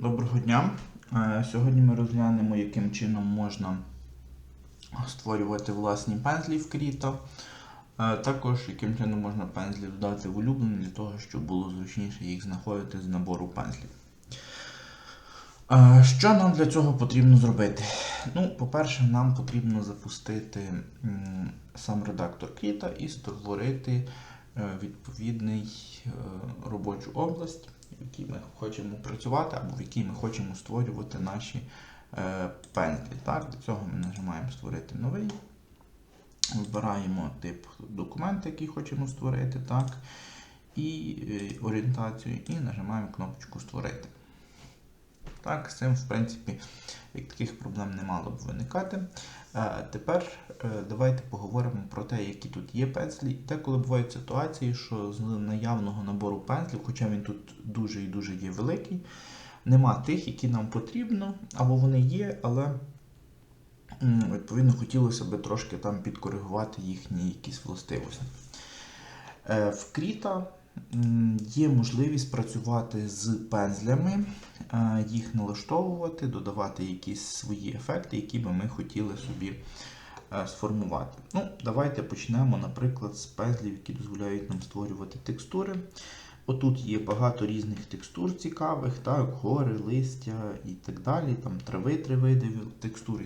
Доброго дня. Е, Сьогодні ми розглянемо, яким чином можна створювати власні пензлі в Кріто. Е, Також яким чином можна пензлі додати в улюблені для того, щоб було зручніше їх знаходити з набору пензлів. Е, Що нам для цього потрібно зробити? Ну, по-перше, нам потрібно запустити сам редактор Кріта і створити відповідний робочу область, якій ми хочемо працювати, або в якій ми хочемо створювати наші е, пензлі. Так, для цього ми нажимаємо Створити новий. Вибираємо тип документа, який хочемо створити, так, і е, орієнтацію, і нажимаємо кнопочку Створити. Так, з цим, в принципі, таких проблем не мало б виникати. Е, Тепер е, давайте поговоримо про те, які тут є пензлі. І деколи бувають ситуації, що з наявного набору пензлів, хоча він тут дуже і дуже є великий, нема тих, які нам потрібно, або вони є, але відповідно хотілося б трошки там підкоригувати їхні якісь властивості. Е, В Кріта є можливість працювати з пензлями, е, їх налаштовувати, додавати якісь свої ефекти, які би ми хотіли собі е, сформувати. Ну, давайте почнемо, наприклад, з пензлів, які дозволяють нам створювати текстури. Отут є багато різних текстур цікавих, так, гори, листя і так далі, там трави, три види текстур.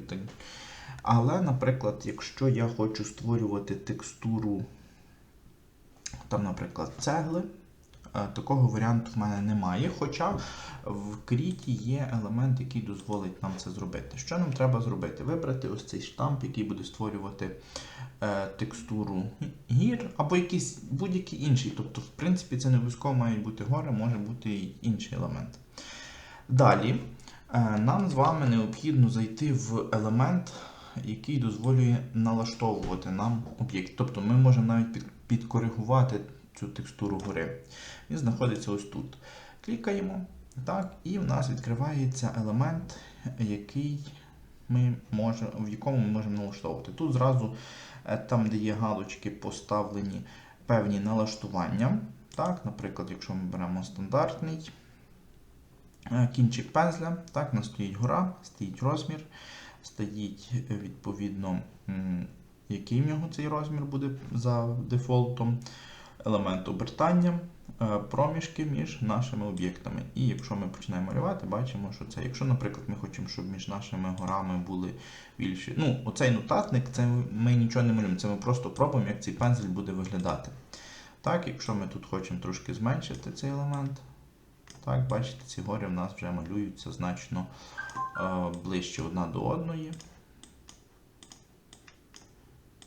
Але, наприклад, якщо я хочу створювати текстуру, там, наприклад, цегли, е, такого варіанту в мене немає. Хоча в кріті є елемент, який дозволить нам це зробити. Що нам треба зробити? Вибрати ось цей штамп, який буде створювати е, текстуру гір, або якийсь будь-який інший. Тобто, в принципі, це не обов'язково мають бути гори, може бути і інший елемент. Далі е, нам з вами необхідно зайти в елемент, який дозволює налаштовувати нам об'єкт. Тобто ми можемо навіть підкоригувати цю текстуру гори. Він знаходиться ось тут. Клікаємо, так, і в нас відкривається елемент, який ми може, в якому ми можемо налаштовувати. Тут зразу, е, там, де є галочки, поставлені певні налаштування. Так, Наприклад, якщо ми беремо стандартний е, кінчик пензля, так, у гора, стоїть розмір, стоїть е, відповідно, який в нього цей розмір буде за дефолтом, елемент обертання, е, проміжки між нашими об'єктами. І якщо ми починаємо малювати, бачимо, що це, якщо, наприклад, ми хочемо, щоб між нашими горами були більші. Ну, оцей нотатник, це ми нічого не малюємо, це ми просто пробуємо, як цей пензель буде виглядати. Так, якщо ми тут хочемо трошки зменшити цей елемент, так, бачите, ці гори в нас вже малюються значно е, ближче одна до одної.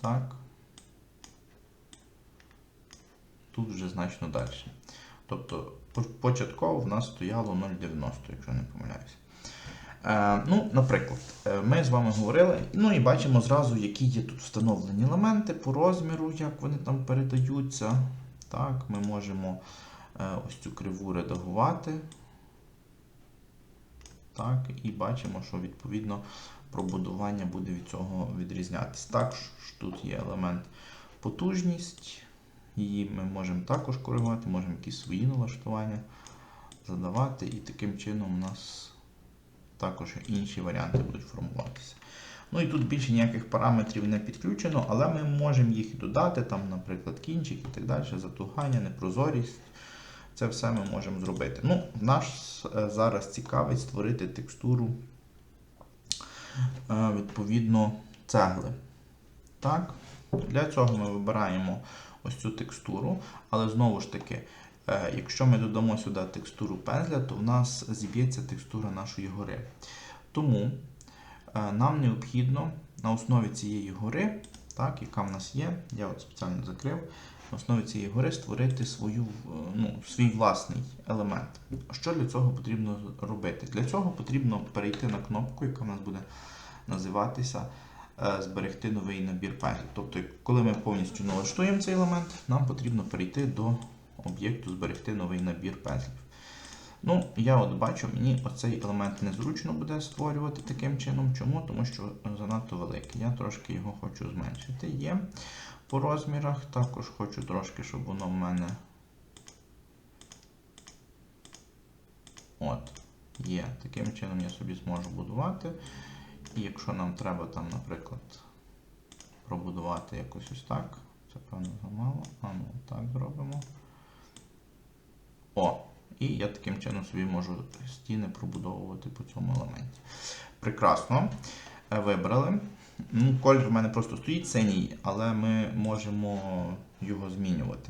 Так. Тут вже значно далі. Тобто початково в нас стояло 0,90, якщо не помиляюся. Е, ну, наприклад, е, ми з вами говорили, ну і бачимо зразу, які є тут встановлені елементи по розміру, як вони там передаються. Так, ми можемо е, ось цю криву редагувати. Так, і бачимо, що відповідно пробудування буде від цього відрізнятися. Також тут є елемент потужність. Її ми можемо також коригувати, можемо якісь свої налаштування задавати, і таким чином у нас також інші варіанти будуть формуватися. Ну і тут більше ніяких параметрів не підключено, але ми можемо їх додати, там, наприклад, кінчик і так далі, затугання, непрозорість. Це все ми можемо зробити. Ну, Нас е, зараз цікавить створити текстуру відповідно цегли. Так? Для цього ми вибираємо ось цю текстуру, але знову ж таки, е, якщо ми додамо сюди текстуру пензля, то в нас зіб'ється текстура нашої гори. Тому е, нам необхідно на основі цієї гори, так, яка в нас є, я от спеціально закрив, на основі цієї гори створити свою, е, ну, свій власний елемент. Що для цього потрібно робити? Для цього потрібно перейти на кнопку, яка в нас буде називатися е, Зберегти новий набір пензлів. Тобто, коли ми повністю налаштуємо цей елемент, нам потрібно перейти до об'єкту Зберегти новий набір пензлів. Ну, я от бачу, мені оцей елемент незручно буде створювати таким чином. Чому? Тому що занадто великий. Я трошки його хочу зменшити. Є по розмірах. Також хочу трошки, щоб воно в мене. От. Є. Таким чином я собі зможу будувати. І якщо нам треба там, наприклад, пробудувати якось ось так, це певно замало. А ну так зробимо. О! І я таким чином собі можу стіни пробудовувати по цьому елементі. Прекрасно. Е, Вибрали. Ну, Колір в мене просто стоїть синій, але ми можемо його змінювати.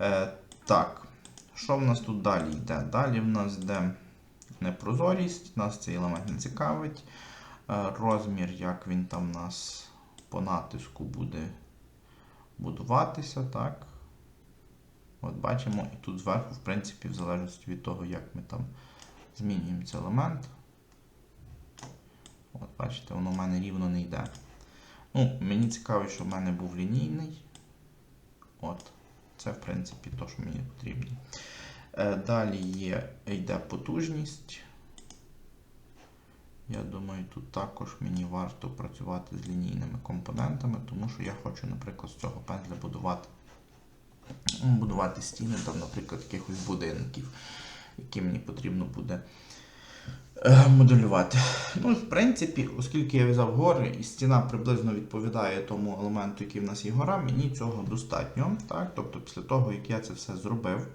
Е, так, що в нас тут далі йде? Далі в нас йде непрозорість, нас цей елемент не цікавить. Е, розмір, як він там у нас по натиску буде будуватися. так. От бачимо, і тут зверху, в принципі, в залежності від того, як ми там змінюємо цей елемент. От, бачите, воно в мене рівно не йде. Ну, мені цікаво, щоб в мене був лінійний. От. Це, в принципі, то, що мені потрібно. Е, далі є, йде потужність. Я думаю, тут також мені варто працювати з лінійними компонентами, тому що я хочу, наприклад, з цього пензля будувати, будувати стіни, там, наприклад, якихось будинків, які мені потрібно буде е, моделювати. Ну, в принципі, оскільки я в'язав гори, і стіна приблизно відповідає тому елементу, який в нас є гора, мені цього достатньо. Так? Тобто, після того, як я це все зробив,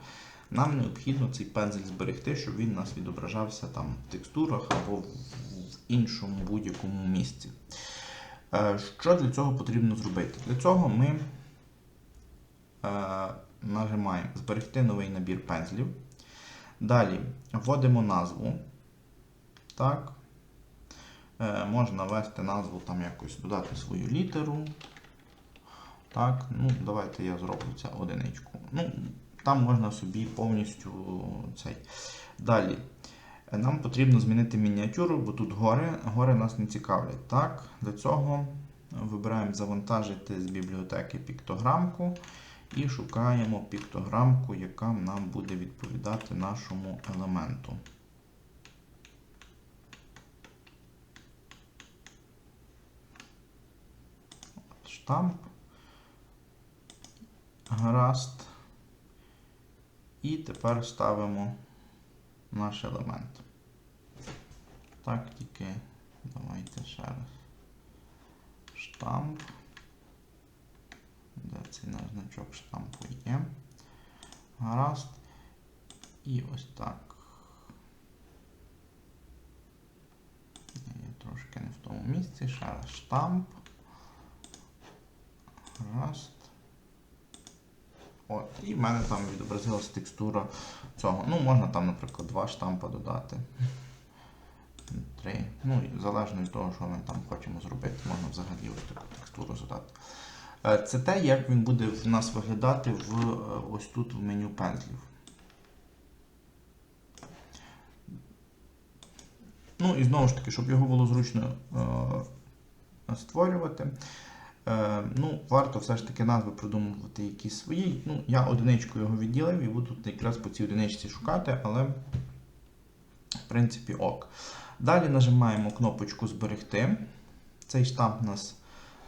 нам необхідно цей пензель зберегти, щоб він у нас відображався там в текстурах або в іншому будь-якому місці. Е, Що для цього потрібно зробити? Для цього ми е, нажимаємо Зберегти новий набір пензлів. Далі вводимо назву. Так. Е, Можна ввести назву, там якось додати свою літеру. Так, ну, давайте я зроблю це одиничку. Ну, там можна собі повністю цей. Далі. Нам потрібно змінити мініатюру, бо тут гори, гори нас не цікавлять. Так, Для цього вибираємо завантажити з бібліотеки піктограмку і шукаємо піктограмку, яка нам буде відповідати нашому елементу. Штамп. Гаразд. І тепер ставимо наш елемент. Так, тільки давайте ще раз. Штамп. Де цей наш значок штампу є? Гаразд. І ось так. Я трошки не в тому місці. Ще раз штамп. Гаразд. От, і в мене там відобразилася текстура цього. Ну, можна там, наприклад, два штампа додати. Три. Ну, і залежно від того, що ми там хочемо зробити, можна взагалі ось таку текстуру задати. Е, Це те, як він буде в нас виглядати в, е, ось тут в меню пензлів. Ну і знову ж таки, щоб його було зручно е, створювати. Е, ну, варто все ж таки назви придумувати якісь свої. Ну, я одиничку його відділив і буду якраз по цій одиничці шукати, але в принципі ок. Далі нажимаємо кнопочку Зберегти. Цей штамп у нас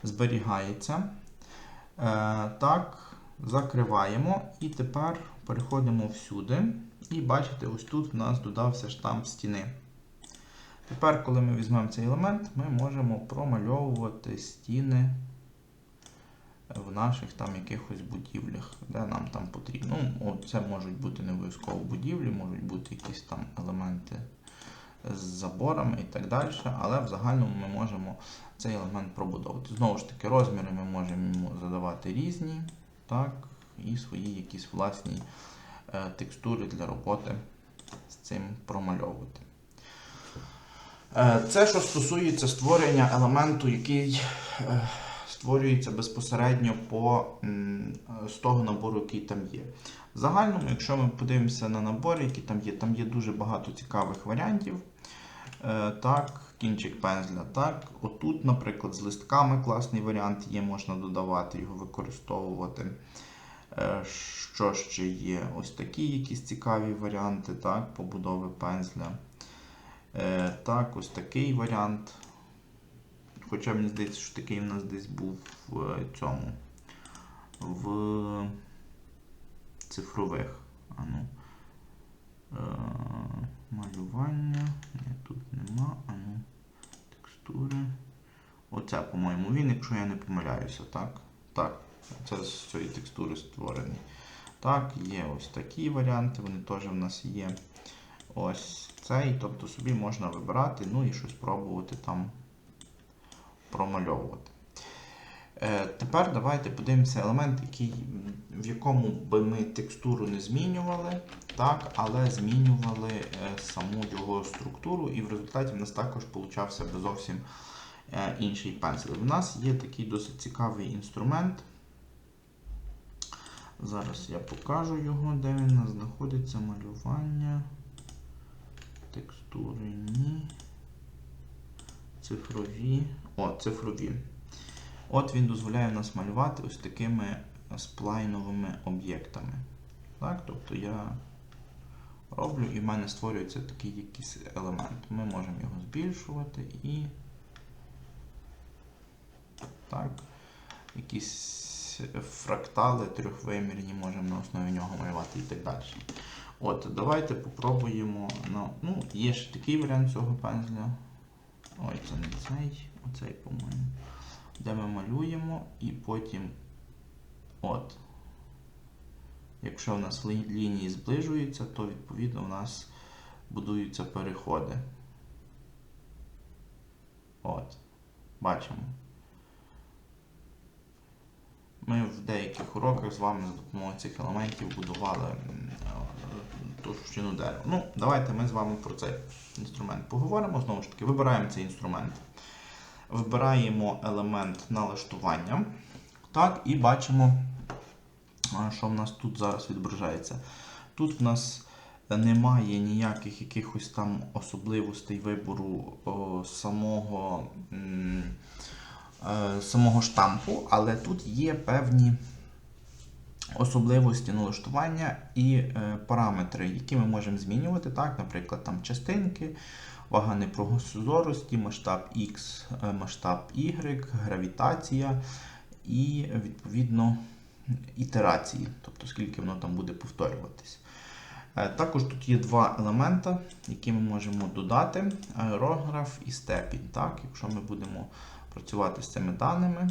зберігається. Е, так, закриваємо. І тепер переходимо всюди. І бачите, ось тут в нас додався штамп стіни. Тепер, коли ми візьмемо цей елемент, ми можемо промальовувати стіни в наших там якихось будівлях, де нам там потрібно. Ну, Це можуть бути не обов'язково будівлі, можуть бути якісь там елементи з заборами і так далі. Але в загальному ми можемо цей елемент пробудовувати. Знову ж таки, розміри ми можемо задавати різні, так, і свої якісь власні е, текстури для роботи з цим промальовувати. Е, Це що стосується створення елементу, який е, створюється безпосередньо по, е, з того набору, який там є. В загальному, якщо ми подивимося на набори, які там є, там є дуже багато цікавих варіантів. Е, Так, кінчик пензля. Так, отут, наприклад, з листками класний варіант є, можна додавати, його використовувати. Е, Що ще є? Ось такі якісь цікаві варіанти так, побудови пензля. Так, ось такий варіант. Хоча мені здається, що такий у нас десь був в е, цьому в цифрових. А ну. Е, малювання. Ні, тут нема. А ну. Текстури. Оце, по-моєму, він, якщо я не помиляюся, так? Так, це з цієї текстури створені. Так, є ось такі варіанти, вони теж в нас є. Ось цей. Тобто собі можна вибирати, ну і щось пробувати там промальовувати. Е, тепер давайте подивимося елемент, який, в якому би ми текстуру не змінювали, так, але змінювали е, саму його структуру, і в результаті в нас також получався зовсім е, інший пензель. У нас є такий досить цікавий інструмент. Зараз я покажу його, де він знаходиться, малювання, текстури, ні. Цифрові. О, цифрові. От він дозволяє нас малювати ось такими сплайновими об'єктами. Так, Тобто я роблю і в мене створюється такий якийсь елемент. Ми можемо його збільшувати і так, якісь фрактали трьохвимірні можемо на основі нього малювати і так далі. От, Давайте попробуємо. Ну, Є ще такий варіант цього пензля. Ой, це не цей, оцей, по-моєму. Де ми малюємо і потім от. Якщо в нас лі- лінії зближуються, то відповідно у нас будуються переходи. От. Бачимо. Ми в деяких уроках з вами за допомогою цих елементів будували е, товщину дерева. Ну, давайте ми з вами про цей інструмент поговоримо. Знову ж таки, вибираємо цей інструмент. Вибираємо елемент налаштування. Так, і бачимо, що в нас тут зараз відображається. Тут в нас немає ніяких якихось там особливостей вибору о, самого, м, самого штампу, але тут є певні особливості налаштування і е, параметри, які ми можемо змінювати. Так, Наприклад, там частинки, вага непрозорості, масштаб X, е, масштаб Y, гравітація і відповідно ітерації, тобто скільки воно там буде повторюватись. Е, Також тут є два елемента, які ми можемо додати: аерограф і степінь. Так? Якщо ми будемо працювати з цими даними,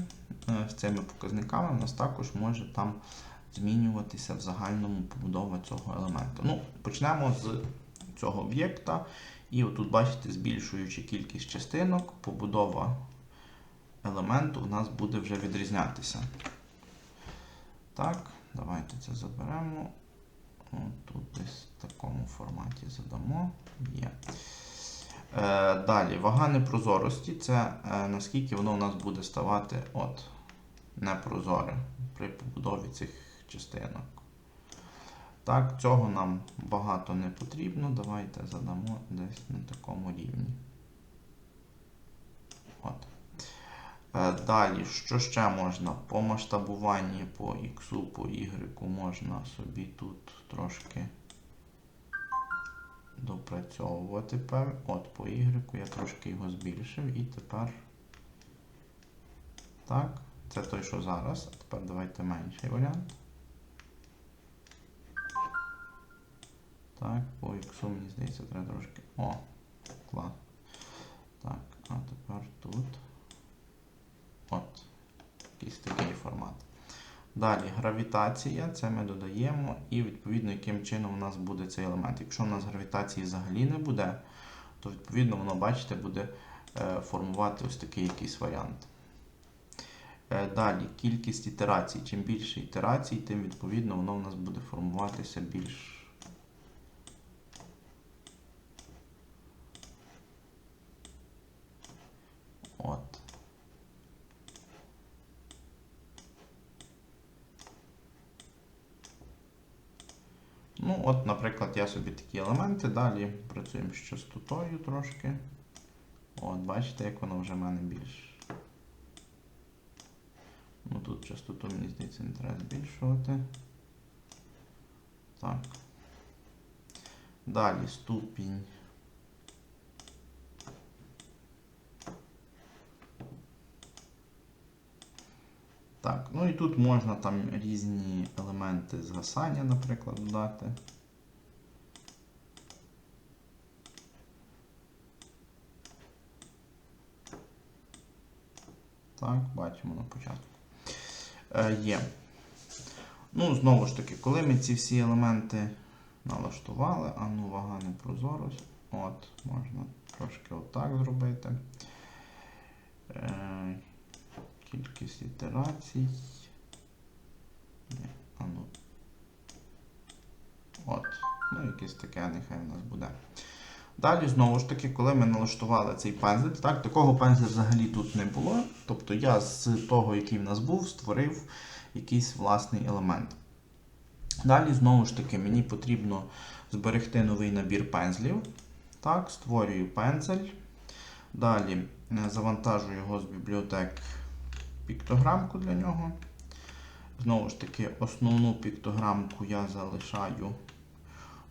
е, з цими показниками, у нас також може там змінюватися в загальному побудова цього елемента. Ну, Почнемо з цього об'єкта. І отут, бачите, збільшуючи кількість частинок, побудова елементу у нас буде вже відрізнятися. Так, давайте це заберемо. Тут десь в такому форматі задамо. Є. Е, далі, вага непрозорості це е, наскільки воно у нас буде ставати от, непрозоре при побудові цих частинок. Так, цього нам багато не потрібно. Давайте задамо десь на такому рівні. От. Е, Далі, що ще можна? По масштабуванні по X, по Y можна собі тут трошки допрацьовувати. пев- От, по Y я трошки його збільшив і тепер. Так, це той, що зараз. Тепер давайте менший варіант. Так, по X, мені здається, треба трошки. О, клас. Так, а тепер тут. От, якийсь такий формат. Далі гравітація, це ми додаємо, і відповідно, яким чином у нас буде цей елемент. Якщо у нас гравітації взагалі не буде, то відповідно воно, бачите, буде е, формувати ось такий якийсь варіант. Е, Далі, кількість ітерацій. Чим більше ітерацій, тим відповідно воно у нас буде формуватися більш. От. От, наприклад, я собі такі елементи, далі працюємо з частотою трошки. От, бачите, як воно вже в мене більш. Ну тут частоту, мені здається, не треба збільшувати. Так. Далі ступінь. Так, ну і тут можна там різні елементи згасання, наприклад, додати. Так, бачимо на початку. Е, є. Ну, знову ж таки, коли ми ці всі елементи налаштували, а ну вага не прозорось. От, можна трошки отак зробити. Е, кількість ітерацій. А ну. От. Ну, якесь таке, нехай в нас буде. Далі, знову ж таки, коли ми налаштували цей пензель, так, такого пензля взагалі тут не було. Тобто я з того, який в нас був, створив якийсь власний елемент. Далі, знову ж таки, мені потрібно зберегти новий набір пензлів. Так, створюю пензель. Далі е, завантажую його з бібліотек піктограмку для нього. Знову ж таки, основну піктограмку я залишаю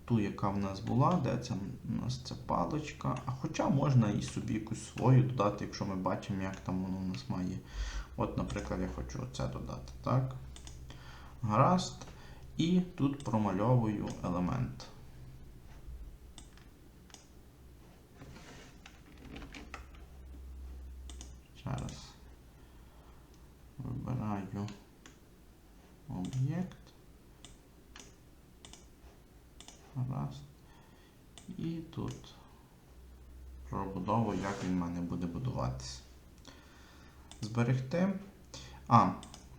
ту, яка в нас була, де це у нас ця паличка. А хоча можна і собі якусь свою додати, якщо ми бачимо, як там воно у нас має. От, наприклад, я хочу оце додати. Так? Гаразд. І тут промальовую елемент. Ще раз вибираю об'єкт. Раз. І тут пробудову, як він в мене буде будуватися. Зберегти. А,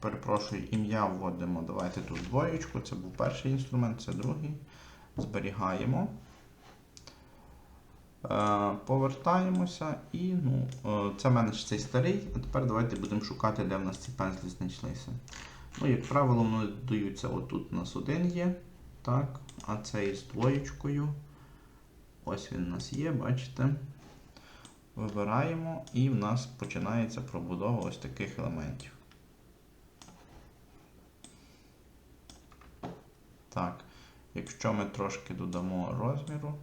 перепрошую, ім'я вводимо. Давайте тут двоєчку. Це був перший інструмент, це другий. Зберігаємо. Е, повертаємося і ну, е, це в мене ж цей старий, а тепер давайте будемо шукати, де в нас ці пензлі знайшлися. Ну, як правило, вони додаються отут у нас один є. Так, а цей з двоєчкою. Ось він у нас є, бачите. Вибираємо і в нас починається пробудова ось таких елементів. Так, якщо ми трошки додамо розміру,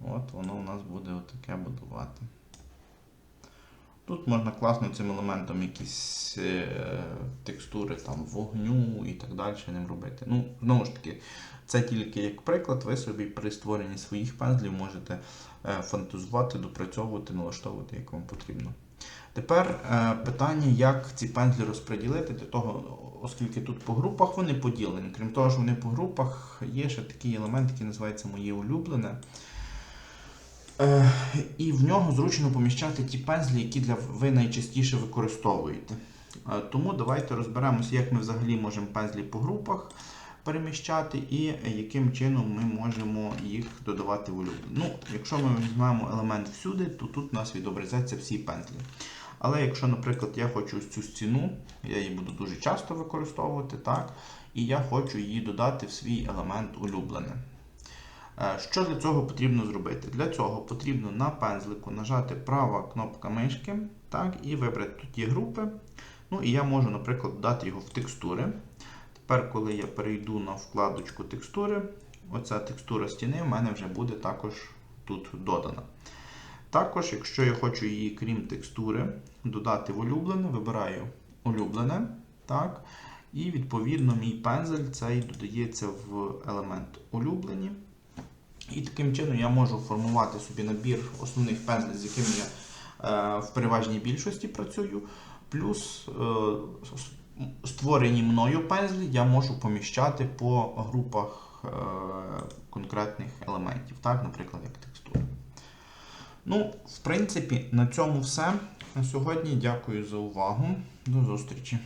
от воно у нас буде отаке будувати. Тут можна класно цим елементом якісь е, текстури там, вогню і так далі ним робити. Ну, знову ж таки, це тільки як приклад, ви собі при створенні своїх пензлів можете е, фантазувати, допрацьовувати, налаштовувати, як вам потрібно. Тепер е, питання, як ці пензлі розподілити, для того, оскільки тут по групах вони поділені. Крім того, що вони по групах, є ще такий елемент, який називається Моє улюблене. Е, І в нього зручно поміщати ті пензлі, які для ви найчастіше використовуєте. Е, Тому давайте розберемося, як ми взагалі можемо пензлі по групах переміщати і яким чином ми можемо їх додавати в улюблене. Ну, Якщо ми візьмемо елемент всюди, то тут у нас відобразяться всі пензлі. Але якщо, наприклад, я хочу цю стіну, я її буду дуже часто використовувати, так, і я хочу її додати в свій елемент улюблене. Е, Що для цього потрібно зробити? Для цього потрібно на пензлику нажати права кнопка мишки так, і вибрати тут є групи. Ну і я можу, наприклад, додати його в текстури. Тепер, коли я перейду на вкладочку текстури, оця текстура стіни в мене вже буде також тут додана. Також, якщо я хочу її, крім текстури, додати в улюблене, вибираю улюблене. так, І відповідно мій пензель цей додається в елемент улюблені. І таким чином я можу формувати собі набір основних пензлів, з якими я е, в переважній більшості працюю. Плюс е, створені мною пензлі я можу поміщати по групах е, конкретних елементів, так, наприклад, як текстури. Ну, в принципі, на цьому все. На сьогодні дякую за увагу. До зустрічі!